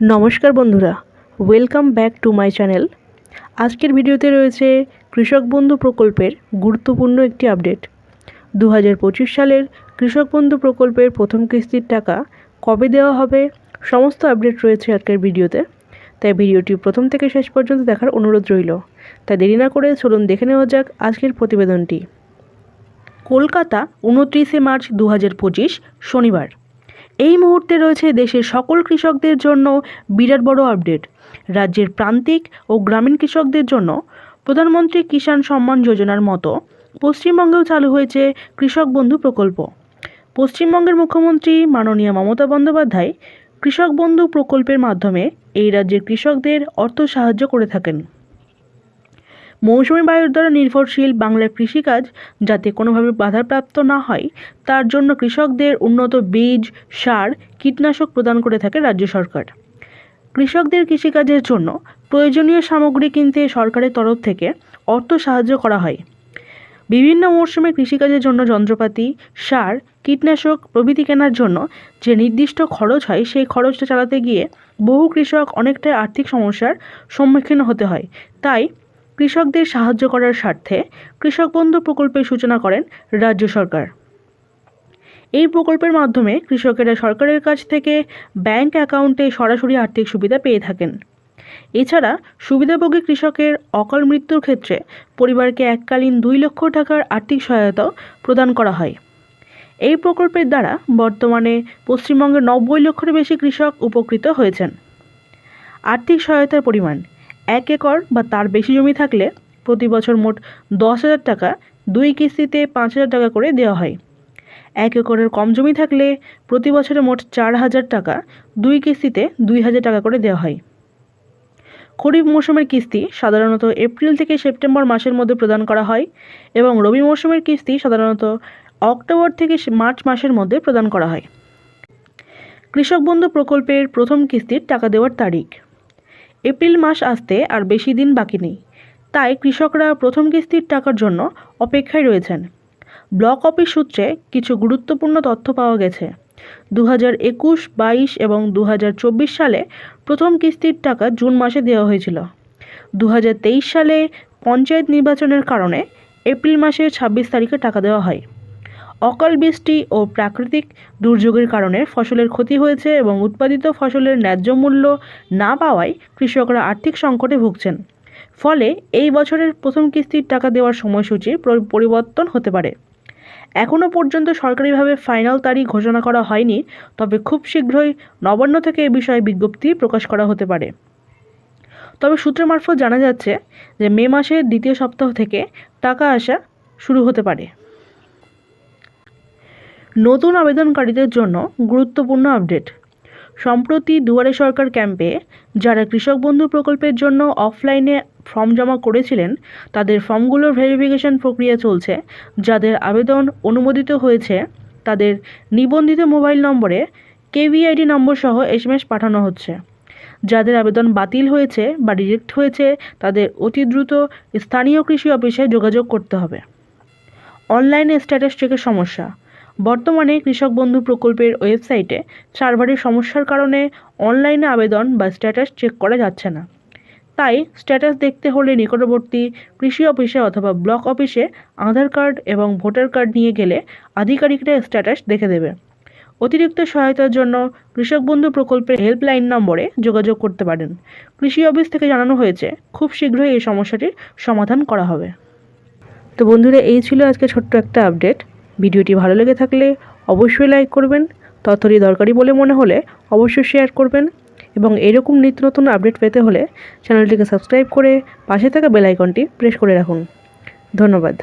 নমস্কার বন্ধুরা welcome back to my channel আজকের ভিডিওতে রয়েছে কৃষক বন্ধু প্রকল্পের গুরুত্বপূর্ণ একটি আপডেট দু হাজার পঁচিশ সালের কৃষক বন্ধু প্রকল্পের প্রথম কিস্তির টাকা কবে দেওয়া হবে, সমস্ত আপডেট রয়েছে আজকের ভিডিওতে। তাই ভিডিওটি প্রথম থেকে শেষ পর্যন্ত দেখার অনুরোধ রইল। তাই দেরি না করে চলুন দেখে নেওয়া যাক আজকের প্রতিবেদনটি। কলকাতা, উনত্রিশে মার্চ দু হাজার পঁচিশ, শনিবার। এই মুহূর্তে রয়েছে দেশের সকল কৃষকদের জন্য বিরাট বড় আপডেট। রাজ্যের প্রান্তিক ও গ্রামীণ কৃষকদের জন্য প্রধানমন্ত্রী কিষাণ সম্মান যোজনার মতো পশ্চিমবঙ্গেও চালু হয়েছে কৃষক বন্ধু প্রকল্প। পশ্চিমবঙ্গের মুখ্যমন্ত্রী মাননীয় মমতা বন্দ্যোপাধ্যায় কৃষক বন্ধু প্রকল্পের মাধ্যমে এই রাজ্যের কৃষকদের অর্থ সাহায্য করে থাকেন। মৌসুমি বায়ুর দ্বারা নির্ভরশীল বাংলার কৃষিকাজ যাতে কোনোভাবে বাধাপ্রাপ্ত না হয়, তার জন্য কৃষকদের উন্নত বীজ, সার, কীটনাশক প্রদান করে থাকে রাজ্য সরকার। কৃষকদের কৃষিকাজের জন্য প্রয়োজনীয় সামগ্রী কিনতে সরকারের তরফ থেকে অর্থ সাহায্য করা হয়। বিভিন্ন মরশুমে কৃষিকাজের জন্য যন্ত্রপাতি, সার, কীটনাশক প্রভৃতি কেনার জন্য যে নির্দিষ্ট খরচ হয়, সেই খরচটা চালাতে গিয়ে বহু কৃষক অনেকটাই আর্থিক সমস্যার সম্মুখীন হতে হয়। তাই কৃষকদের সাহায্য করার স্বার্থে কৃষক বন্ধু প্রকল্পের সূচনা করেন রাজ্য সরকার। এই প্রকল্পের মাধ্যমে কৃষকেরা সরকারের কাছ থেকে ব্যাংক অ্যাকাউন্টে সরাসরি আর্থিক সুবিধা পেয়ে থাকেন। এছাড়া সুবিধাভোগী কৃষকের অকাল মৃত্যুর ক্ষেত্রে পরিবারকে এককালীন দুই লক্ষ টাকার আর্থিক সহায়তাও প্রদান করা হয়। এই প্রকল্পের দ্বারা বর্তমানে পশ্চিমবঙ্গের নব্বই লক্ষের বেশি কৃষক উপকৃত হয়েছেন। আর্থিক সহায়তার পরিমাণ এক একর বা তার বেশি জমি থাকলে প্রতি বছর মোট দশ হাজার টাকা দুই কিস্তিতে পাঁচ হাজার টাকা করে দেওয়া হয়। এক একরের কম জমি থাকলে প্রতি বছরে মোট চার হাজার টাকা দুই কিস্তিতে দুই হাজার টাকা করে দেওয়া হয়। খরিফ মৌসুমের কিস্তি সাধারণত এপ্রিল থেকে সেপ্টেম্বর মাসের মধ্যে প্রদান করা হয় এবং রবি মৌসুমের কিস্তি সাধারণত অক্টোবর থেকে মার্চ মাসের মধ্যে প্রদান করা হয়। কৃষক বন্ধু প্রকল্পের প্রথম কিস্তির টাকা দেওয়ার তারিখ। এপ্রিল মাস আসতে আর বেশি দিন বাকি নেই। তাই কৃষকরা প্রথম কিস্তির টাকার জন্য অপেক্ষায় রয়েছেন। ব্লক অফিস সূত্রে কিছু গুরুত্বপূর্ণ তথ্য পাওয়া গেছে। দু হাজার একুশ, বাইশ এবং দু হাজার চব্বিশ সালে প্রথম কিস্তির টাকা জুন মাসে দেওয়া হয়েছিল। দু হাজার তেইশ সালে পঞ্চায়েত নির্বাচনের কারণে এপ্রিল মাসের ছাব্বিশ তারিখে টাকা দেওয়া হয়। অকাল বৃষ্টি ও প্রাকৃতিক দুর্যোগের কারণে ফসলের ক্ষতি হয়েছে এবং উৎপাদিত ফসলের ন্যায্য মূল্য না পাওয়ায় কৃষকরা আর্থিক সংকটে ভুগছেন। ফলে এই বছরের প্রথম কিস্তির টাকা দেওয়ার সময়সূচি পরিবর্তন হতে পারে। এখনও পর্যন্ত সরকারিভাবে ফাইনাল তারিখ ঘোষণা করা হয়নি, তবে খুব শীঘ্রই নবান্ন থেকে এ বিষয়ে বিজ্ঞপ্তি প্রকাশ করা হতে পারে। তবে সূত্র মারফত জানা যাচ্ছে যে মে মাসের দ্বিতীয় সপ্তাহ থেকে টাকা আসা শুরু হতে পারে। নতুন আবেদনকারীদের জন্য গুরুত্বপূর্ণ আপডেট। সম্প্রতি দুয়ারে সরকার ক্যাম্পে যারা কৃষক বন্ধু প্রকল্পের জন্য অফলাইনে ফর্ম জমা করেছিলেন, তাদের ফর্মগুলোর ভেরিফিকেশন প্রক্রিয়া চলছে। যাদের আবেদন অনুমোদিত হয়েছে, তাদের নিবন্ধিত মোবাইল নম্বরে কেভিআইডি নম্বর সহ এসএমএস পাঠানো হচ্ছে। যাদের আবেদন বাতিল হয়েছে বা রিজেক্ট হয়েছে, তাদের অতি দ্রুত স্থানীয় কৃষি অফিসে যোগাযোগ করতে হবে। অনলাইনে স্ট্যাটাস চেকের সমস্যা। বর্তমানে কৃষক বন্ধু প্রকল্পের ওয়েবসাইটে সার্ভারের সমস্যার কারণে অনলাইনে আবেদন বা স্ট্যাটাস চেক করা যাচ্ছে না। তাই স্ট্যাটাস দেখতে হলে নিকটবর্তী কৃষি অফিসে অথবা ব্লক অফিসে আধার কার্ড এবং ভোটার কার্ড নিয়ে গেলে আধিকারিকরা স্ট্যাটাস দেখে দেবে। অতিরিক্ত সহায়তার জন্য কৃষক বন্ধু প্রকল্পের হেল্পলাইন নম্বরে যোগাযোগ করতে পারেন। কৃষি অফিস থেকে জানানো হয়েছে, খুব শীঘ্রই এই সমস্যাটির সমাধান করা হবে। তো বন্ধুরা, এই ছিল আজকে ছোট্ট একটা আপডেট। ভিডিওটি ভালো লেগে থাকলে অবশ্যই লাইক করবেন, তথ্যটি দরকারি বলে মনে হলে অবশ্যই শেয়ার করবেন এবং এরকম নিত্য নতুন আপডেট পেতে হলে চ্যানেলটিকে সাবস্ক্রাইব করে পাশে থাকা বেল আইকনটি প্রেস করে রাখুন। ধন্যবাদ।